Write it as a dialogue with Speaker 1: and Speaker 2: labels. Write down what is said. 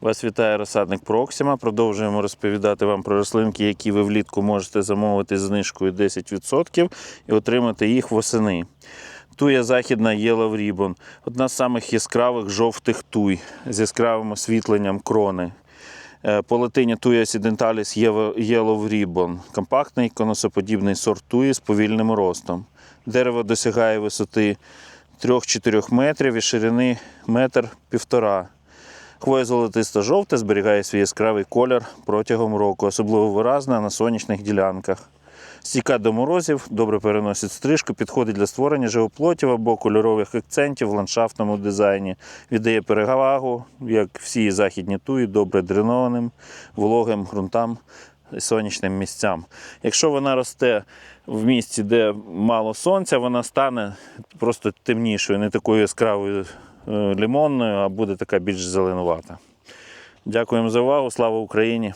Speaker 1: Вас вітає розсадник Проксима. Продовжуємо розповідати вам про рослинки, які ви влітку можете замовити з знижкою 10% і отримати їх восени. Туя західна Yellow Ribbon – одна з самих яскравих жовтих туй з яскравим освітленням крони. Е, По латині Туя Occidentalis Yellow Ribbon – компактний конусоподібний сорт туї з повільним ростом. Дерево досягає висоти 3-4 метрів і ширини метр півтора. Хвоя золотиста жовта зберігає свій яскравий колір протягом року, особливо виразна на сонячних ділянках. Стійка до морозів, добре переносить стрижку, підходить для створення живоплотів або кольорових акцентів в ландшафтному дизайні. Віддає перевагу, як всі західні туї, добре дренованим, вологим ґрунтам і сонячним місцям. Якщо вона росте в місці, де мало сонця, вона стане просто темнішою, не такою яскравою лимонною, а буде така більш зеленувата. Дякуємо за увагу. Слава Україні!